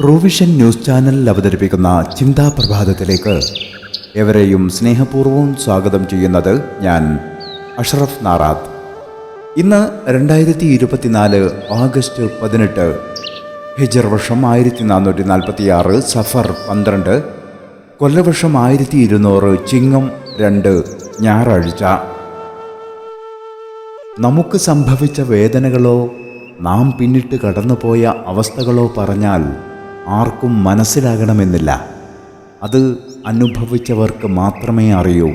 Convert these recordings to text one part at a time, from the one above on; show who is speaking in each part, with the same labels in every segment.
Speaker 1: Truevision news ചാനലിൽ അവതരിപ്പിക്കുന്ന ചിന്താ പ്രഭാതത്തിലേക്ക് എവരെയും സ്നേഹപൂർവം സ്വാഗതം ചെയ്യുന്നത് ഞാൻ അഷ്റഫ് നാറാത്ത്. ഇന്ന് രണ്ടായിരത്തി ഇരുപത്തിനാല് ഓഗസ്റ്റ് പതിനെട്ട് ഹിജർ വർഷം ആയിരത്തി നാനൂറ്റി നാൽപ്പത്തി ആറ് സഫർ പന്ത്രണ്ട് കൊല്ലവർഷം ആയിരത്തി ഇരുന്നൂറ് ചിങ്ങം രണ്ട് ഞായറാഴ്ച. നമുക്ക് സംഭവിച്ച വേദനകളോ നാം പിന്നിട്ട് കടന്നുപോയ അവസ്ഥകളോ പറഞ്ഞാൽ ആർക്കും മനസ്സിലാകണമെന്നില്ല. അത് അനുഭവിച്ചവർക്ക് മാത്രമേ അറിയൂ.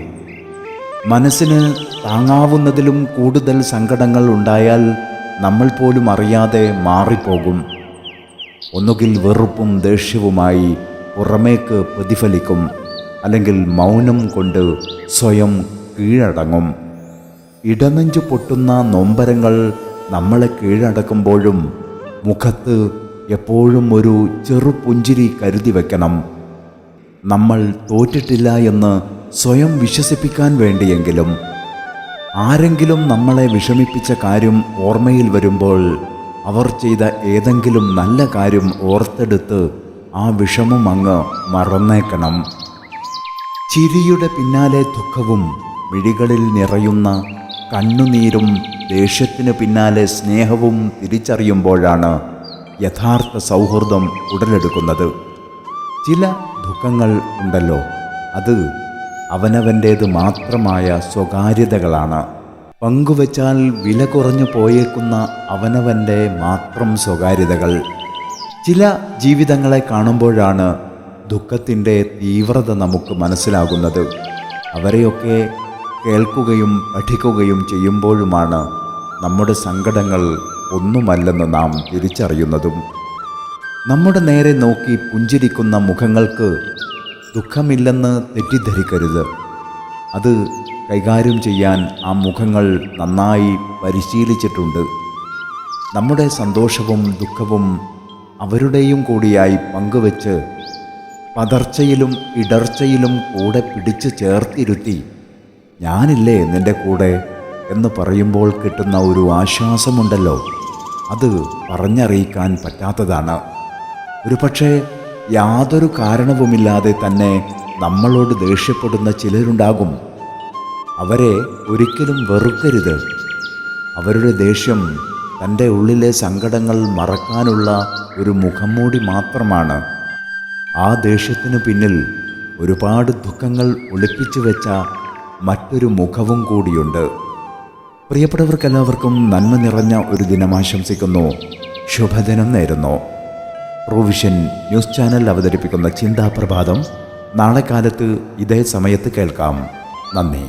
Speaker 1: മനസ്സിന് താങ്ങാവുന്നതിലും കൂടുതൽ സങ്കടങ്ങൾ ഉണ്ടായാൽ നമ്മൾ പോലും അറിയാതെ മാറിപ്പോകും. ഒന്നുകിൽ വെറുപ്പും ദേഷ്യവുമായി പുറമേക്ക് പ്രതിഫലിക്കും. അല്ലെങ്കിൽ മൗനം കൊണ്ട് സ്വയം കീഴടങ്ങും. ഇടനെഞ്ചു പൊട്ടുന്ന നൊമ്പരങ്ങൾ നമ്മളെ കീഴടക്കുമ്പോഴും മുഖത്ത് എപ്പോഴും ഒരു ചെറുപുഞ്ചിരി കരുതി വയ്ക്കണം നമ്മൾ തോറ്റിട്ടില്ല എന്ന് സ്വയം വിശ്വസിപ്പിക്കാൻ വേണ്ടിയെങ്കിലും ആരെങ്കിലും നമ്മളെ വിഷമിപ്പിച്ച കാര്യം ഓർമ്മയിൽ വരുമ്പോൾ അവർ ചെയ്ത ഏതെങ്കിലും നല്ല കാര്യം ഓർത്തെടുത്ത് ആ വിഷമം അങ്ങ് മറന്നേക്കണം. ചിരിയുടെ പിന്നാലെ ദുഃഖവും മിഴികളിൽ നിറയുന്ന കണ്ണുനീരും ദേഷ്യത്തിന് പിന്നാലെ സ്നേഹവും തിരിച്ചറിയുമ്പോഴാണ് യഥാർത്ഥ സൗഹൃദം ഉടലെടുക്കുന്നത്. ചില ദുഃഖങ്ങൾ ഉണ്ടല്ലോ. അത് അവനവന്റേത് മാത്രമായ സ്വകാര്യതകളാണ്. പങ്കുവച്ചാൽ വില കുറഞ്ഞു പോയേക്കുന്ന അവനവന്റെ മാത്രം സ്വകാര്യതകൾ. ചില ജീവിതങ്ങളെ കാണുമ്പോഴാണ് ദുഃഖത്തിന്റെ തീവ്രത നമുക്ക് മനസ്സിലാകുന്നത്. അവരെയൊക്കെ കേൾക്കുകയും പഠിക്കുകയും ചെയ്യുമ്പോഴുമാണ് നമ്മുടെ സങ്കടങ്ങൾ ഒന്നുമല്ലെന്ന് നാം തിരിച്ചറിയുന്നതും നമ്മുടെ നേരെ നോക്കി പുഞ്ചിരിക്കുന്ന മുഖങ്ങൾക്ക് ദുഃഖമില്ലെന്ന് തെറ്റിദ്ധരിക്കരുത്. അത് കൈകാര്യം ചെയ്യാൻ ആ മുഖങ്ങൾ നന്നായി പരിശീലിച്ചിട്ടുണ്ട്. നമ്മുടെ സന്തോഷവും ദുഃഖവും അവരുടെയും കൂടിയായി പങ്കുവച്ച് പതർച്ചയിലും ഇടർച്ചയിലും കൂടെ പിടിച്ചു ചേർത്തിരുത്തി ഞാനില്ലേ നിന്റെ കൂടെ? എന്ന് പറയുമ്പോൾ കിട്ടുന്ന ഒരു ആശ്വാസമുണ്ടല്ലോ. അത് പറഞ്ഞറിയിക്കാൻ പറ്റാത്തതാണ്. ഒരു പക്ഷേ യാതൊരു കാരണവുമില്ലാതെ തന്നെ നമ്മളോട് ദേഷ്യപ്പെടുന്ന ചിലരുണ്ടാകും. അവരെ ഒരിക്കലും വെറുക്കരുത്. അവരുടെ ദേഷ്യം തന്റെ ഉള്ളിലെ സങ്കടങ്ങൾ മറക്കാനുള്ള ഒരു മുഖംമൂടി മാത്രമാണ്. ആ ദേഷ്യത്തിനു പിന്നിൽ ഒരുപാട് ദുഃഖങ്ങൾ ഒളിപ്പിച്ചു വെച്ച മറ്റൊരു മുഖവും കൂടിയുണ്ട്. പ്രിയപ്പെട്ടവർക്കെല്ലാവർക്കും നന്മ നിറഞ്ഞ ഒരു ദിനം ആശംസിക്കുന്നു. ശുഭദിനം നേരുന്നു. പ്രൊവിഷൻ ന്യൂസ് ചാനൽ അവതരിപ്പിക്കുന്ന ചിന്താപ്രഭാതം നാളെ കാലത്ത് ഇതേ സമയത്ത് കേൾക്കാം. നന്ദി.